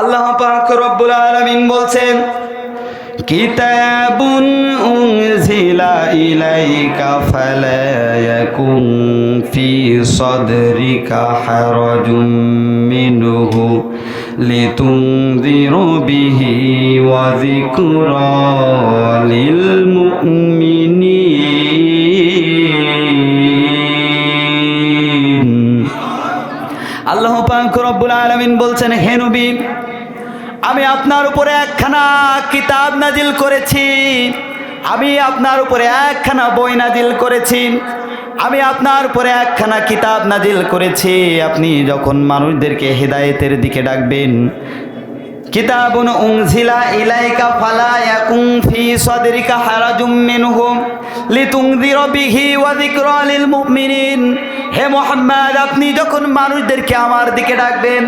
আল্লাহ পাক রব্বুল আলামিন বলছেন, কিতাবুন উনজিলা ইলাইকা ফালা ইয়াকুন ফি সাদরিকা হারাজুম মিনহু লিতুনযিরু বিহি ওয়া যিকরা লিল মুমিনিন। আল্লাহ পাক রব্বুল আলামিন বলছেন, হে নবী আমি আপনার উপরে একখানা কিতাব নাজিল করেছি। আমি আপনার উপরে একখানা বই নাজিল করেছি। আমি আপনার উপরে একখানা কিতাব নাজিল করেছি। আপনি যখন মানুষদেরকে হেদায়েতের দিকে ডাকবেন, কিতাবুন উনজিলা ইলাইকা ফালা ইয়াকুন ফি সাদরিকা হারাজুম মিনহু লিতুনযিরা বিহি ওয়া যিকরা লিল মুমিনিন। হে মোহাম্মদ, আপনি যখন মানুষদেরকে আমার দিকে ডাকবেন,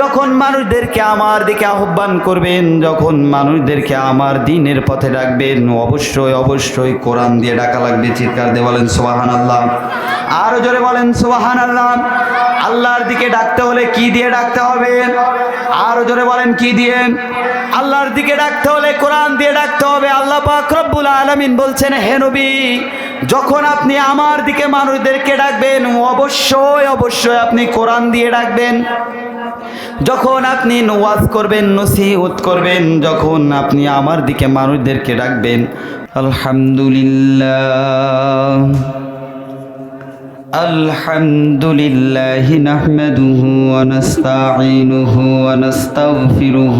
যখন মানুষদেরকে আমার দিকে আহ্বান করবেন, যখন মানুষদেরকে আমার দিনের পথে ডাকবেন, অবশ্যই অবশ্যই কোরআন দিয়ে ডাকা লাগবে, চিৎকার দিয়ে বলেন সোহান আল্লাহ আরও জোরে বলেন সোবাহান আল্লাহ আল্লাহর দিকে ডাকতে হলে কি দিয়ে ডাকতে হবে? আরও জোরে বলেন কি দিয়ে? আল্লাহর দিকে ডাকতে হলে কোরআন দিয়ে ডাকতে হবে। আল্লাহ পাক রব্বুল আলামিন বলছেন, হে নবী যখন আপনি আমার দিকে মানুষদেরকে ডাকবেন অবশ্যই অবশ্যই আপনি কোরআন দিয়ে ডাকবেন যখন আপনি নোয়াজ করবেন নসিহত করবেন যখন আপনি আমার দিকে মানুষদেরকে ডাকবেন আলহামদুলিল্লাহ الحمد لله نحمده ونستعينه ونستغفره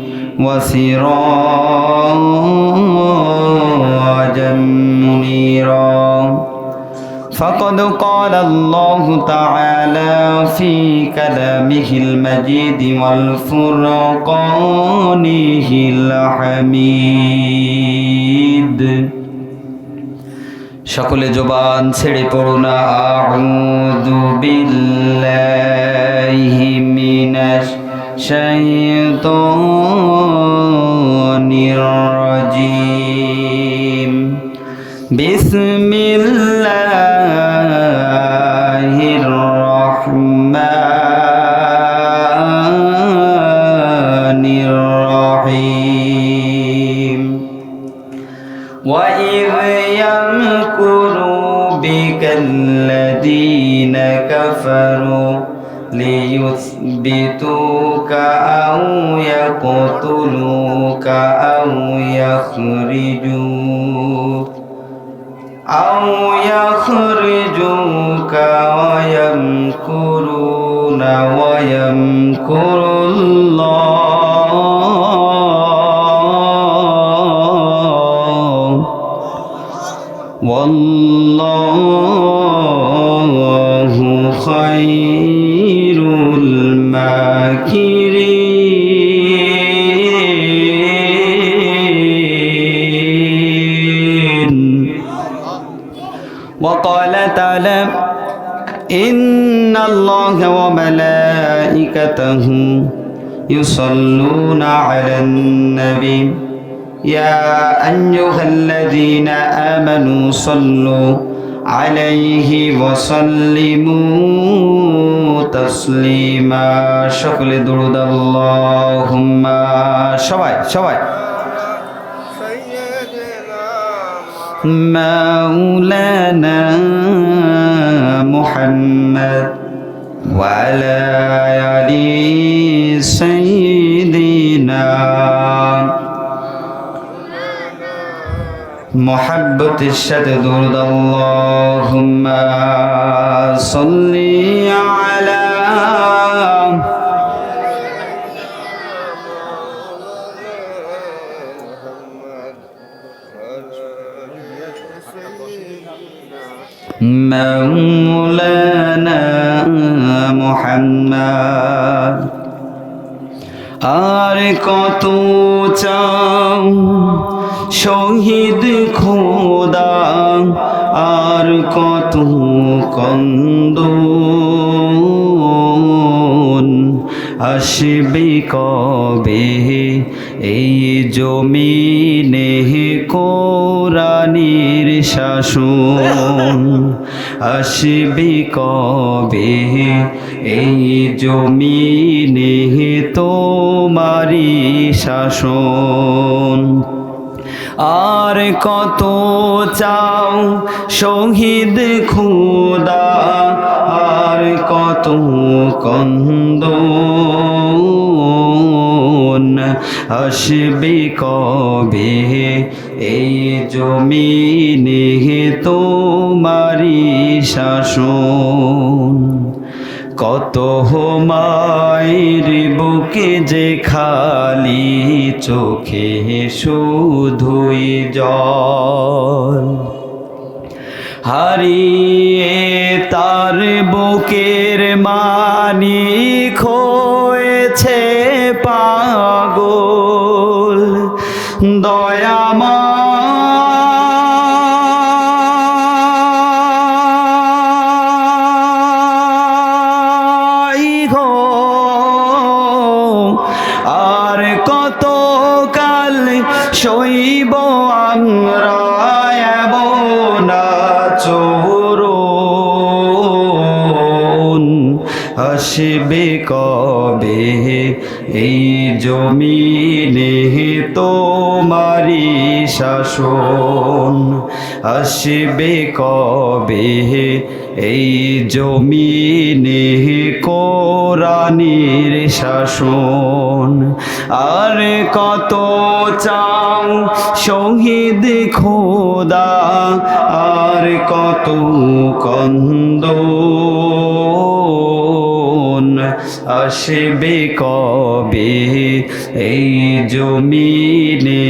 وسراجا منيرا فقد قال الله تعالى في كلامه المجيد والفرقانه الحميد সকলে জবান ছেড়ে পড়ুন আউযু বিল্লাহি মিনাশ الشيطان الرجيم. بسم الله الرحمن الرحيم. وإذ يمكر بك الذين كفروا ليثبتوك أو يقتلوك أو يخرجوك أو يخرجوك ويمكرون ويمكر الله والله وقال تعالى إن الله وملائكته يصلون على النبي. يا أيها الذين آمنوا صلوا عليه وسلموا تسليما. شكل درود اللهم شوي شوي مولانا محمد وعلى آل سيدنا محبة الشد درد اللهم صل على مولانا محمد আর কত চাও শহীদ খোদা আর কত কন্দ আসবে কবে এই জমিনে কোরআনির শাসন আসবে কবে? এই জমিনে তোমারি শাসন। আর কত চাও শহীদ খুদা, আর কত কন্দ আসবে কবে? এই জমিনে তোমারি শাসন। কত মায়ের বুকে যে খালি চোখে শুধুই জল। হারিয়ে তার বুকের মানি খোয়েছে পাগল। দয়াময় আসবে কবে? এই জমিনে তোমারি শাসন আসবে কবে? এই জমিনে কোরআনির শাসন আর কত চাও শহীদ খোদা? আর কত কন্দ আসবে কবে এই জমিনে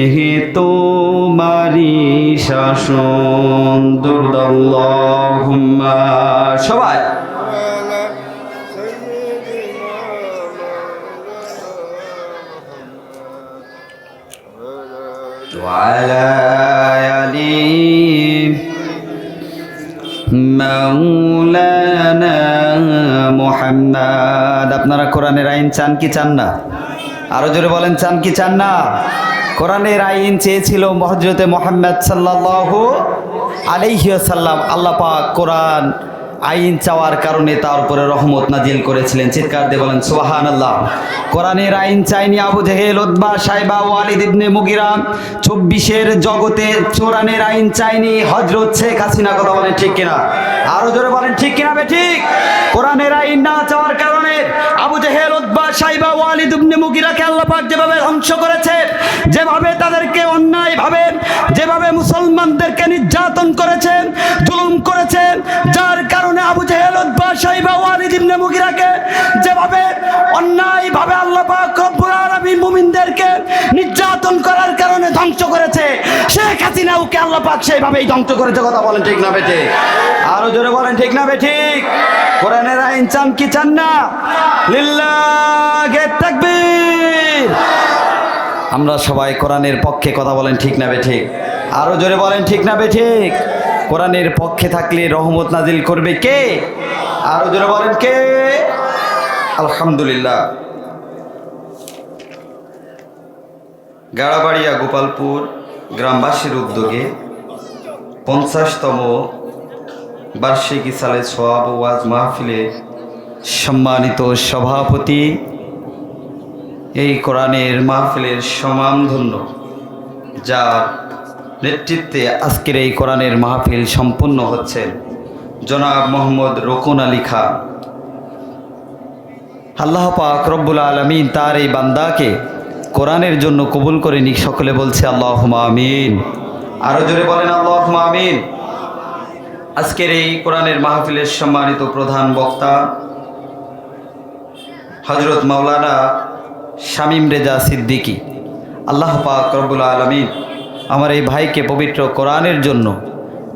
তোমারি শাসন দুর্দল্লাহুম্মা সবাই وعلى آل মাওলানা মুহাম্মদ, আপনারা কোরআনের আইন চান কি চান না? আরও জোরে বলেন, চান কি চান না? কোরআনের আইন চেয়েছিল হজরতে মোহাম্মদ সাল্লাল্লাহু আলাইহি সাল্লাম আল্লাহ পাক কোরআন আইন চাওয়ার কারণে তার উপরে রহমত নাজিল করেছিলেন। চিৎকার দিয়ে বলেন সুবাহান আল্লাহ কোরআনের আইন চাইনি আবু জেহেল উদ্বা সাহেবা ওয়ালিদ ইবনে মুগিরা। চব্বিশের জগতে কোরআনের আইন চাইনি হজরত শেখ হাসিনা, কথা বলেন ঠিক কিনা? আরও জোরে বলেন, ঠিক কিনা বে ঠিক? কোরআনের মুগিরাকে আল্লাহ পাক যেভাবে ধ্বংস করেছে, যেভাবে তাদেরকে অন্যায়ভাবে, যেভাবে মুসলমানদেরকে নির্যাতন করেছেন জুলুম করেছেন যার কারণে আবু জেহেল সাহেবা ওয়ালিদ ইবনে আল্লাহ পাক রব্বুল আলামিন মুমিনদেরকে নির্যাতন করার কারণে ধ্বংস করেছে, শেখ হাসিনাওকে আল্লাহ পাক সেইভাবেই ধ্বংস করেছে, কথা বলেন ঠিক না বেঠে? আরও জোরে বলেন ঠিক না বেঠিক কোরআনের আইন চান কি চান না? লিল্লাহে তাকবীর। আমরা সবাই কোরআনের পক্ষে কথা বলেন ঠিক না বেঠিক আরও জোরে বলেন ঠিক না বেঠিক কোরআনের পক্ষে থাকলে রহমত নাজিল করবে কে? আরও জোরে বলেন কে? আলহামদুলিল্লাহ। গাড়াবাড়িয়া গোপালপুর গ্রামবাসীর উদ্যোগে পঞ্চাশতম বার্ষিকী সালে সোয়াব ওয়াজ মাহফিলে সম্মানিত সভাপতি, এই কোরআনের মাহফিলের সমামধন্য যার নেতৃত্বে আজকের এই কোরআনের মাহফিল সম্পন্ন হচ্ছেন জনাব মোহাম্মদ রকুন আলী খান। আল্লাহ পাক রব্বুল আলমিন তার এই বান্দাকে কোরআনের জন্য কবুল করে নিক। সকলে বলছে আল্লাহ আমিন। আরও জোরে বলেন আল্লাহ আমিন। আজকের এই কোরআনের মাহফিলের সম্মানিত প্রধান বক্তা হজরত মাওলানা শামীম রেজা সিদ্দিকী। আল্লাহ পাক রব্বুল আলমিন আমার এই ভাইকে পবিত্র কোরআনের জন্য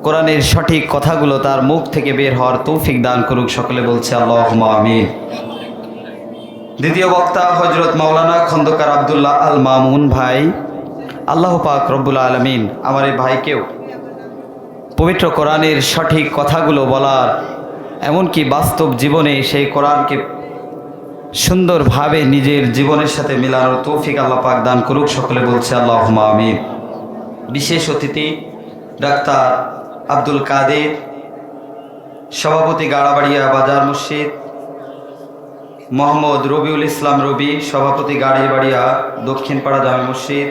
কোরআনের সঠিক কথাগুলো তার মুখ থেকে বের হওয়ার তৌফিক দান করুক, সকলে বলছে আল্লাহ আমিন। দ্বিতীয় বক্তা হজরত মাওলানা খন্দকার আবদুল্লাহ আল মামুন ভাই। আল্লাহ পাক রব্বুল আলমিন আমার এই ভাইকেও পবিত্র কোরআনের সঠিক কথাগুলো বলার, এমনকি বাস্তব জীবনে সেই কোরআনকে সুন্দরভাবে নিজের জীবনের সাথে মিলানোর তৌফিক আল্লাহ পাক দান করুক, সকলে বলছে আল্লাহ আমিন। বিশেষ অতিথি ডাক্তার আব্দুল কাদের, সভাপতি গাড়াবাড়িয়া বাজার মসজিদ, মোহাম্মদ রবিউল ইসলাম রবি, সভাপতি গাড়িবাড়িয়া দক্ষিণপাড়া জামে মসজিদ,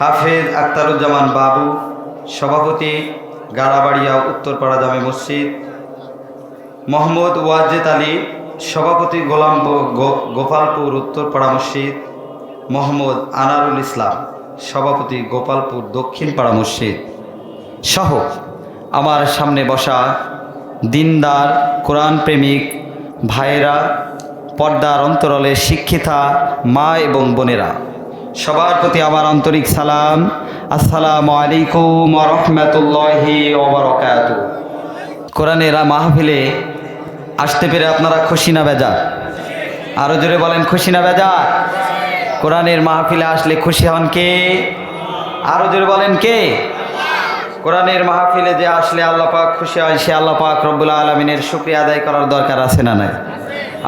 হাফেজ আক্তারুজ্জামান বাবু, সভাপতি গাড়াবাড়িয়া উত্তরপাড়া জামে মসজিদ, মোহাম্মদ ওয়াজেদ আলী, সভাপতি গোলাম গোপালপুর উত্তরপাড়া মসজিদ, মোহাম্মদ আনারুল ইসলাম, সভাপতি গোপালপুর দক্ষিণপাড়া মসজিদ। সহ আমার সামনে বসা দিনদার, কোরআন প্রেমিক, ভাইয়েরা, পর্দার অন্তরালে শিক্ষিতা, মা এবং বোনেরা, সবার প্রতি আমার আন্তরিক সালাম। আসসালামু আলাইকুম রহমতুল্লাহি ওবরকাত কোরআনের মাহফিলে আসতে পেরে আপনারা খুশি না বেজা আরও জোরে বলেন, খুশি না বেজা কোরআনের মাহফিলে আসলে খুশি হন কে? আরও জোরে বলেন কে? কোরআনের মাহফিলে যে আসলে আল্লাহ পাক খুশি হয়, সে আল্লাহ পাক রব্বুল আলমিনের শুক্রিয়া আদায় করার দরকার আছে না নাই?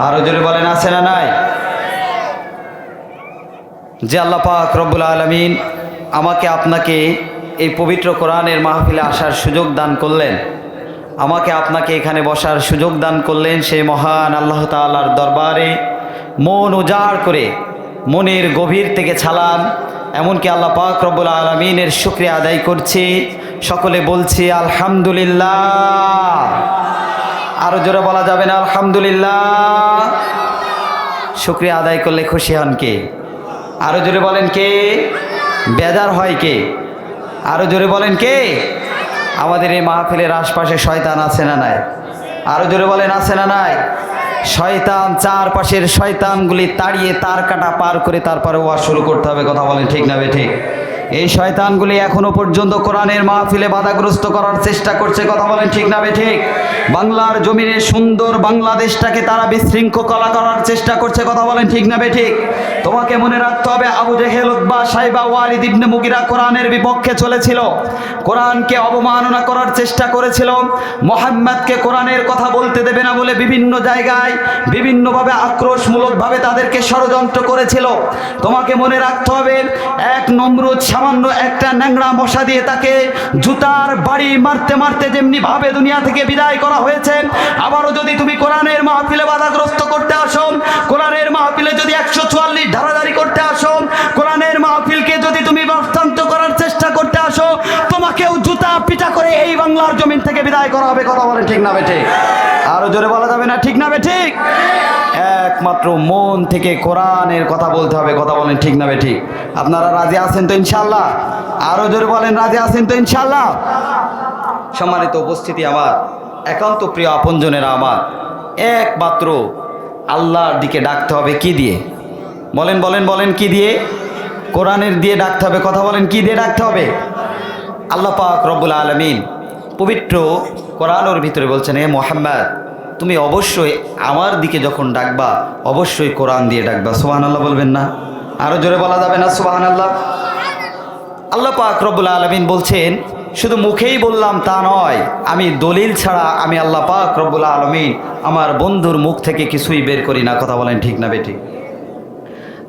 আরও জোরে বলেন, আছে না নাই? যে আল্লাহ পাক রব্বুল আলমিন আমাকে আপনাকে এই পবিত্র কোরআনের মাহফিলে আসার সুযোগ দান করলেন, আমাকে আপনাকে এখানে বসার সুযোগ দান করলেন সেই মহান আল্লাহ তাআলার দরবারে। মন উজাড় করে মনের গভীর থেকে ছালাম এমনকি আল্লাহ পাক রব্বুল আলমিনের শুক্রিয়া আদায় করছি। সকলে বলছি, আলহামদুলিল্লাহ। আরও জোরে বলা যাবে না, আলহামদুলিল্লাহ। শুক্রিয়া আদায় করলে খুশি হন কে? আরও জোরে বলেন কে? বেজার হয় কে? আরও জোরে বলেন কে? আমাদের এই মাহফিলের আশপাশে শয়তান আছে না নাই? আরও জোরে বলেন, আছে না নাই? শয়তান চারপাশের শয়তানগুলি তাড়িয়ে তার কাটা পার করে তারপরে ওয়াজ শুরু করতে হবে, কথা বলেন ঠিক না বে ঠিক? এই শয়তানগুলি এখনও পর্যন্ত কোরআনের মাহফিলে বাধাগ্রস্ত করার চেষ্টা করছে, কথা বলেন ঠিক না বে ঠিক? বাংলার জমিনে সুন্দর বাংলাদেশটাকে তারা বিশৃঙ্খলা করার চেষ্টা করছে, কথা বলেন ঠিক না বে ঠিক? তোমাকে মনে রাখতে হবে, আবু জেহেল উদ্বা সাইবা, ওয়ালিদ ইবনে মুগিরা কোরআনের বিপক্ষে চলেছিল। কোরআনকে অবমাননা করার চেষ্টা করেছিল। মোহাম্মদকে কোরআনের কথা বলতে দেবে না বলে বিভিন্ন জায়গায় বিভিন্নভাবে আক্রোশমূলকভাবে তাদেরকে ষড়যন্ত্র করেছিল। তোমাকে মনে রাখতে হবে, এক নমরুদ সামান্য একটা ন্যাংরা মশা দিয়ে তাকে জুতার বাড়ি মারতে মারতে যেমনি ভাবে দুনিয়া থেকে বিদায় করা হয়েছে, আবারও যদি তুমি কোরআনের মাহফিলে বাধাগ্রস্ত করতে আসো, কোরআনের মাহফিলে যদি একশো চুয়াল্লিশ ধারাধারি করতে আসো। কোরআনের মাহফিলকে যদি তুমি বাস্তান্ত করার চেষ্টা করতে আসো, তোমাকেও জুতা পিটা করে এই বাংলার জমিন থেকে বিদায় করা হবে। কথা বলেন ঠিক না বেঠে আরও জোরে বলা যাবে না ঠিক না বে ঠিক? একমাত্র মন থেকে কোরআনের কথা বলতে হবে। কথা বলেন ঠিক না ঠিক? আপনারা রাজি আছেন তো ইনশাল্লাহ আরও জোরে বলেন, রাজি আছেন তো ইনশাল্লাহ সম্মানিত উপস্থিতি আমার, একান্ত প্রিয় আপনজনেরা আমার, একমাত্র আল্লাহর দিকে ডাকতে হবে কি দিয়ে? বলেন বলেন বলেন, কি দিয়ে? কোরআনের দিয়ে ডাকতে হবে। কথা বলেন, কি দিয়ে ডাকতে হবে? আল্লাহ পাক রব্বুল আলমিন পবিত্র কোরআনোর ভিতরে বলছেন হে মোহাম্মদ, তুমি অবশ্যই আমার দিকে যখন ডাকবা, অবশ্যই কোরআন দিয়ে ডাকবা। সোহান আল্লাহ বলবেন না? আরও জোরে বলা যাবে না সোহান আল্লাহ আল্লাহ পাক রব্বুল আলমিন বলছেন, শুধু মুখেই বললাম তা নয়, আমি দলিল ছাড়া আমি আল্লাহ পাক রব্বুল আলমিন আমার বন্ধুর মুখ থেকে কিছুই বের করি না। কথা বলেন ঠিক না বেঠিক?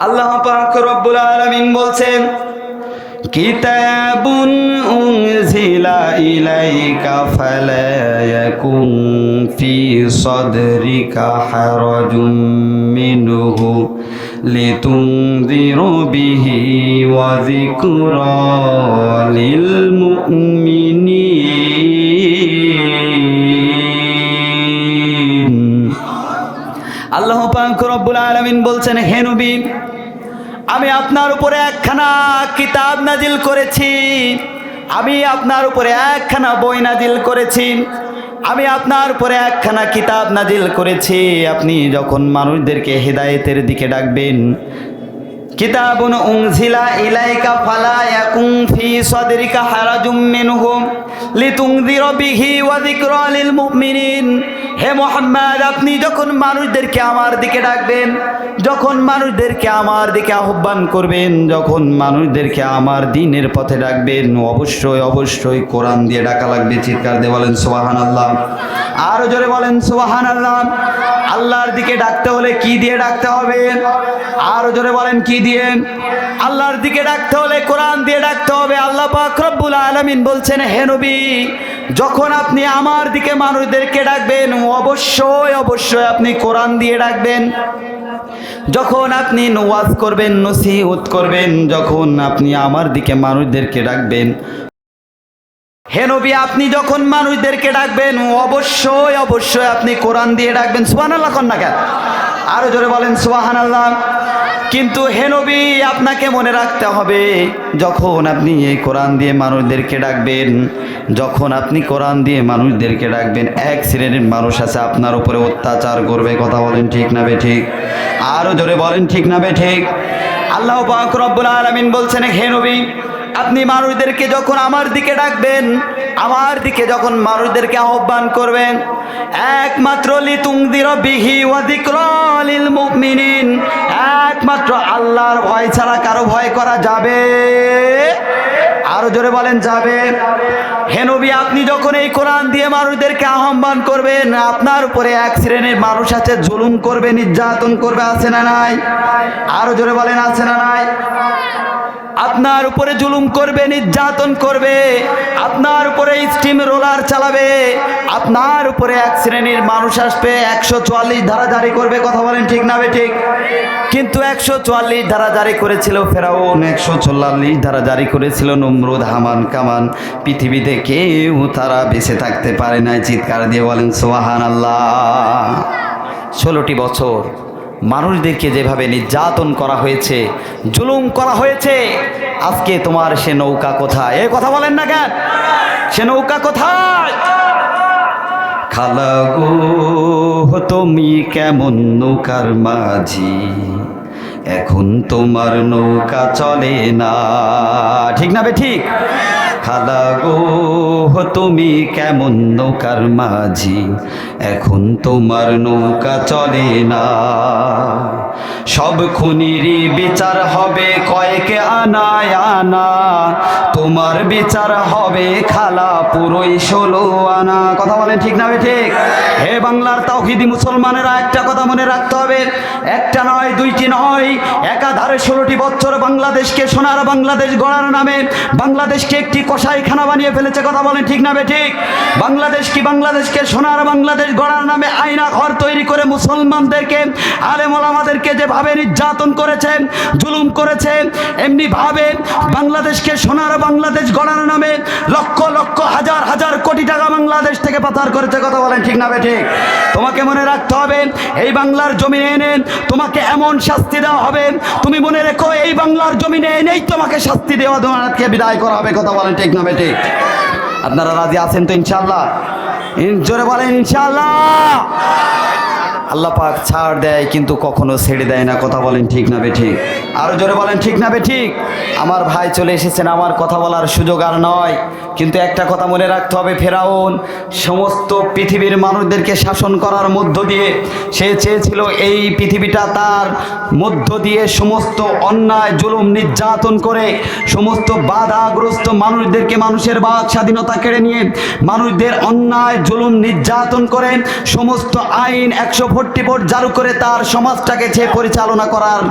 আল্লাহ পাক রব্বুল আলামিন বলছেন, কিতাবুন উনজিলা ইলাইকা ফালা ইয়াকুন ফি সাদরিকা হারাজুম মিনহু লিতুনযিরু বিহি ওয়া যিকরা লিল মুমিনিন। আল্লাহ পাক রব্বুল আলামিন বলছেন, হে নবী আমি আপনার উপরে একখানা কিতাব নাজিল করেছি। আমি আপনার উপরে একখানা বই নাজিল করেছি। আমি আপনার উপরে একখানা কিতাব নাজিল করেছি। আপনি যখন মানুষদেরকে হেদায়েতের দিকে ডাকবেন, কিতাবুন উনজিলা ইলাইকা ফালা ইয়াকুম ফি সাদরিকা হারাজুম মিনহু লিতুনযিরা বিহি ওয়া যিকরা লিল মুমিনিন। হে মোহাম্মদ, আপনি যখন মানুষদেরকে আমার দিকে ডাকবেন, যখন মানুষদেরকে আমার দিকে আহ্বান করবেন, যখন মানুষদেরকে আমার দিনের পথে ডাকবেন, অবশ্যই অবশ্যই কোরআন দিয়ে ডাকা লাগবে, চিৎকার দিয়ে বলেন সোহান আল্লাহ আরও জোরে বলেন সোহান আল্লাহ আল্লাহর দিকে ডাকতে হলে কি দিয়ে ডাকতে হবে? আরও জোরে বলেন কি দিয়ে? আল্লাহর দিকে ডাকতে হলে কোরআন দিয়ে ডাকতে হবে। আল্লাহ পাক রব্বুল আলামিন বলছেন, হে নবী যখন আপনি আমার দিকে মানুষদেরকে ডাকবেন অবশ্যই অবশ্যই আপনি কোরআন দিয়ে ডাকবেন। যখন আপনি নোয়াজ করবেন, নসিহত করবেন, যখন আপনি আমার দিকে মানুষদেরকে ডাকবেন। হে নবী, আপনি যখন মানুষদেরকে ডাকবেন অবশ্যই অবশ্যই আপনি কোরআন দিয়ে ডাকবেন। সুহান আল্লাহ কন্যা কেন? আরও জোরে বলেন সুহান আল্লাহ কিন্তু হে নবী, আপনাকে মনে রাখতে হবে, যখন আপনি এই কোরআন দিয়ে মানুষদেরকে ডাকবেন, যখন আপনি কোরআন দিয়ে মানুষদেরকে ডাকবেন, এক শ্রেণির মানুষ আছে, আপনার উপরে অত্যাচার করবে, কথা বলেন ঠিক না বে ঠিক? আরও জোরে বলেন ঠিক না বে ঠিক? আল্লাহ পাক রব্বুল আলামিন বলছেন, হে নবী আপনি মানুষদেরকে যখন আমার দিকে ডাকবেন, আমার দিকে যখন মানুষদেরকে আহ্বান করবেন, একমাত্র মুমিনিন, একমাত্র আল্লাহর ভয় ছাড়া কারও ভয় করা যাবে? আরও জোরে বলেন, যাবে। হেনবি আপনি যখন এই কোরআন দিয়ে মানুষদেরকে আহ্বান করবেন, আপনার উপরে এক শ্রেণির মানুষ আছে, জুলুম করবে, নির্যাতন করবে, আছে না নাই? আরও জোরে বলেন, আছে না নাই? আপনার উপরে জুলুম করবে, নির্যাতন করবে, আপনার উপরে স্টিম রোলার চালাবে, আপনার উপরে এক শ্রেণির মানুষ আসবে, একশো চুয়াল্লিশ ধারা জারি করবে, কথা বলেন ঠিক না ঠিক কিন্তু একশো চুয়াল্লিশ ধারা জারি করেছিল ফেরাউন, একশো চুয়াল্লিশ ধারা জারি করেছিল নমরুদ, হামান, কামান। পৃথিবীতে কেউ তারা বেঁচে থাকতে পারে না চিৎকার দিয়ে বলেন সোহান আল্লাহ ষোলোটি বছর মানুষদেরকে যেভাবে নির্যাতন করা হয়েছে, জুলুম করা হয়েছে, আজকে তোমার সে নৌকা কোথায়? এ কথা বলেন না কেন? সে নৌকা কোথায়? খালা গো, তুমি কেমন নৌকার মাঝি? এখন তোমার নৌকা চলে না। ঠিক না বে ঠিক? খালা গো তুমি কেমন নৌকার মাঝি? এখন তোমার নৌকা চলে না। সব খুনিরই বিচার হবে, কয়েকে আনায় আনা। তোমার বিচার হবে খালা পুরোই ষোলো আনা। কথা বলেন ঠিক না ঠিক হে বাংলার তাওহিদি মুসলমানেরা, একটা কথা মনে রাখতে হবে। একটা নয়, দুইটি নয়, একাধারে ষোলোটি বছর বাংলাদেশকে, সোনার বাংলাদেশ গড়ার নামে বাংলাদেশকে একটি কসাইখানা বানিয়ে ফেলেছে। কথা বলেন ঠিক না ঠিক বাংলাদেশ কি বাংলাদেশকে, সোনার বাংলাদেশ গড়ার নামে আয়না ঘর তৈরি করে মুসলমানদেরকে, আলেমল আমাদেরকে যেভাবে নির্যাতন করেছে জুলুম করেছে এমনি ভাবে বাংলাদেশকে সোনার বাংলাদেশ গড়ার নামে লক্ষ লক্ষ হাজার হাজার কোটি টাকা বাংলাদেশ থেকে পাচার করেছে, কথা বলেন ঠিক না ঠিক তোমাকে মনে রাখতে হবে, এই বাংলার জমিনে এনে তোমাকে এমন শাস্তি দেওয়া হবে, তুমি মনে রেখো এই বাংলার জমিনে এনেই তোমাকে শাস্তি দেওয়া তোমাকে বিদায় করা হবে, কথা বলেন ঠিক না ঠিক আপনারা রাজি আছেন তো ইনশাল্লাহ ইন- জোরে বলেন ইনশাল্লাহ আল্লাহ পাক ছাড় দেয়, কিন্তু কখনো ছেড়ে দেয় না। কথা বলেন ঠিক না ঠিক আরও জোরে বলেন ঠিক না ঠিক আমার ভাই চলে এসেছেন, আমার কথা বলার সুযোগ আর নয়। কিন্তু একটা কথা মনে রাখতে হবে ফেরাউন, সমস্ত পৃথিবীর মানুষদেরকে শাসন করার মধ্য দিয়ে সে চেয়েছিল এই পৃথিবীটা তার মধ্য দিয়ে সমস্ত অন্যায়, জুলুম, নির্যাতন করে সমস্ত বাধাগ্রস্ত মানুষদেরকে মানুষের বাক স্বাধীনতা কেড়ে নিয়ে মানুষদের অন্যায়, জুলুম, নির্যাতন করে সমস্ত আইন একশো ফোরটি ভোট জারু করে তার সমাজটাকে সে পরিচালনা করার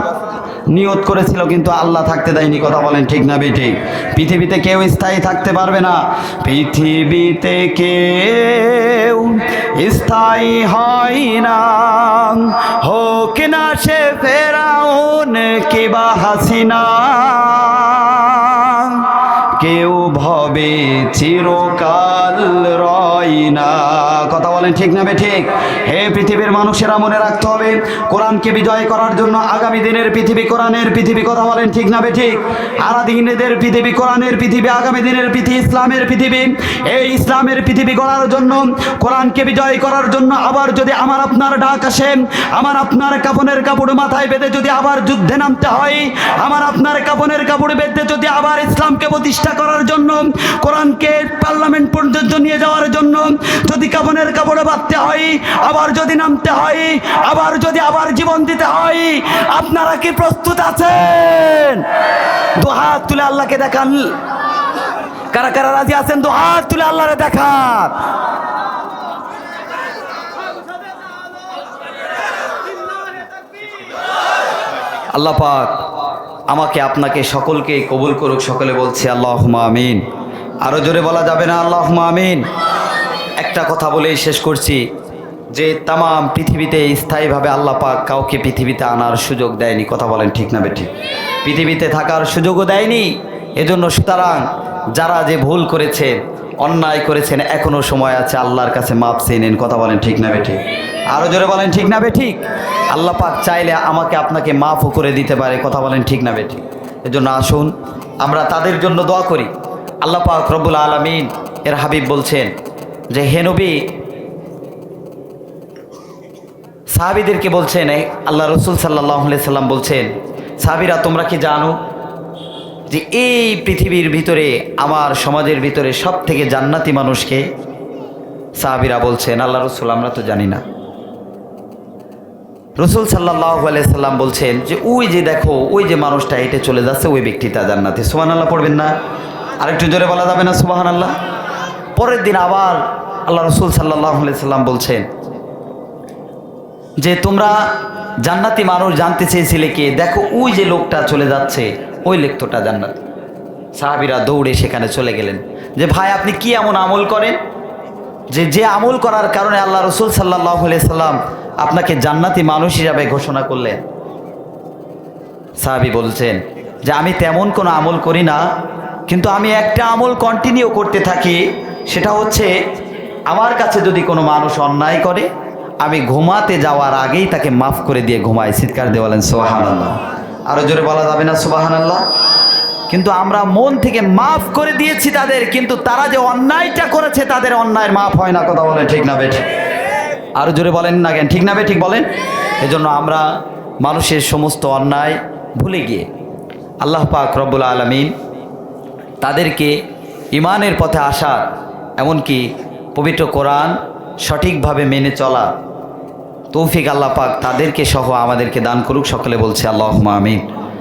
নিয়ত করেছিল, কিন্তু আল্লাহ থাকতে দেয়নি, কথা বলেন ঠিক না বেঠিক পৃথিবীতে কেউ স্থায়ী থাকতে পারবে না। পৃথিবীতে কেউ স্থায়ী হয় না। হোক না সে ফেরাউন কিবা হাসিনা। ভবে চিরকাল রয় না। কথা বলেন ঠিক না ঠিক? হে পৃথিবীর মানুষেরা মনে রাখতে হবে, কোরআনকে বিজয় করার জন্য আগামী দিনের পৃথিবী কোরআনের পৃথিবী, কথা বলেন ঠিক না ঠিক? আরাদিনেদের পৃথিবী, কোরআনের পৃথিবী, আগামী দিনের পৃথিবী, ইসলামের পৃথিবী। এই ইসলামের পৃথিবী গড়ার জন্য, কোরআনকে বিজয় করার জন্য আবার যদি আমার আপনার ডাক আসে, আমার আপনার কাপনের কাপড় মাথায় বেঁধে যদি আবার যুদ্ধে নামতে হয়, আমার আপনার কাপনের কাপড় বেঁধে যদি আবার ইসলামকে প্রতিষ্ঠা করার জন্য কোরআনকে পার্লামেন্ট পর্যন্ত নিয়ে যাওয়ার জন্য যদি কাপনের কাপড়ে বাঁধতে হয়, আবার যদি নামতে হয়, আবার যদি আবার জীবন দিতে হয়, আপনারা কি প্রস্তুত আছেন? দু হাত তুলে আল্লাহকে দেখান। কারা কারা রাজি আছেন? দু হাত তুলে আল্লাহরে দেখান। আল্লাহ পাক আমাকে আপনাকে সকলকে কবুল করুক, সকলে বলছি আল্লাহ আমিন। আরও জোরে বলা যাবে না আল্লাহ আমিন? একটা কথা বলেই শেষ করছি, যে তাম পৃথিবীতে স্থায়ীভাবে আল্লাহ পাক কাউকে পৃথিবীতে আনার সুযোগ দেয়নি। কথা বলেন ঠিক না বেঠিক? পৃথিবীতে থাকার সুযোগও দেয়নি। এজন্য সুতরাং যারা যে ভুল করেছেন অন্যায় করেছেন এখনও সময় আছে, আল্লাহর কাছে মাপ চেয়ে নিন। কথা বলেন ঠিক না বেঠিক আরও জোরে বলেন ঠিক না বেঠিক আল্লাহ পাক চাইলে আমাকে আপনাকে মাফও করে দিতে পারে, কথা বলেন ঠিক না বেঠিক এজন্য আসুন, আমরা তাদের জন্য দোয়া করি। আল্লাহ পাক রব্বুল আলমিন এর হাবিব বলছেন যে হেনবি সাহাবিদেরকে বলছেন আল্লাহ রসুল সাল্লাহ সাল্লাম বলছেন, সাহাবিরা, তোমরা কি জানো যে এই পৃথিবীর ভিতরে, আমার সমাজের ভিতরে সব থেকে জান্নাতি মানুষকে সাহাবিরা বলছেন আল্লাহ রসুল, আমরা তো জানি না। রসুল সাল্লাহ সাল্লাম বলছেন যে, ওই যে দেখো, ওই যে মানুষটা হেঁটে চলে যাচ্ছে, ওই ব্যক্তিটা জান্নাতি। সুবাহ আল্লাহ পড়বেন না? আরেকটু জোরে বলা যাবে না সুবাহান আল্লাহ পরের দিন আবার আল্লাহ রসুল সাল্লাহ সাল্লাম বলছেন যে, তোমরা জান্নাতি মানুষ জানতে চেয়েছিলে কে? দেখো, ওই যে লোকটা চলে যাচ্ছে। ওই লেখতটা জান্নাত। সাহাবিরা দৌড়ে সেখানে চলে গেলেন। যে, ভাই, আপনি কি এমন আমল করেন? যে যে আমল করার কারণে আল্লাহ রসুল সাল্লাহ সাল্লাম আপনাকে জান্নাতি মানুষ হিসাবে ঘোষণা করলেন। সাহাবি বলছেন, যে, আমি তেমন কোনো আমল করি না, কিন্তু আমি একটা আমল কন্টিনিউ করতে থাকি, সেটা হচ্ছে আমার কাছে যদি কোনো মানুষ অন্যায় করে, আমি ঘুমাতে যাওয়ার আগেই তাকে মাফ করে দিয়ে ঘুমাই। চিৎকার দিয়ে বলেন সোহান আল্লাহ আরও জোরে বলা যাবে না সোবাহান আল্লাহ কিন্তু আমরা মন থেকে মাফ করে দিয়েছি তাদের, কিন্তু তারা যে অন্যায়টা করেছে তাদের অন্যায়ের মাফ হয় না, কথা বলে ঠিক না বেঠিক আরও জোরে বলেন না কেন, ঠিক না বে ঠিক বলেন? এজন্য আমরা মানুষের সমস্ত অন্যায় ভুলে গিয়ে আল্লাহ পাক রব্বুল আলমিন তাদেরকে ইমানের পথে আসার, এমনকি পবিত্র কোরআন সঠিকভাবে মেনে চলা তৌফিক আল্লাহ পাক তাদেরকে সহ আমাদেরকে দান করুক। সকলে বলছে আল্লাহ আমিন।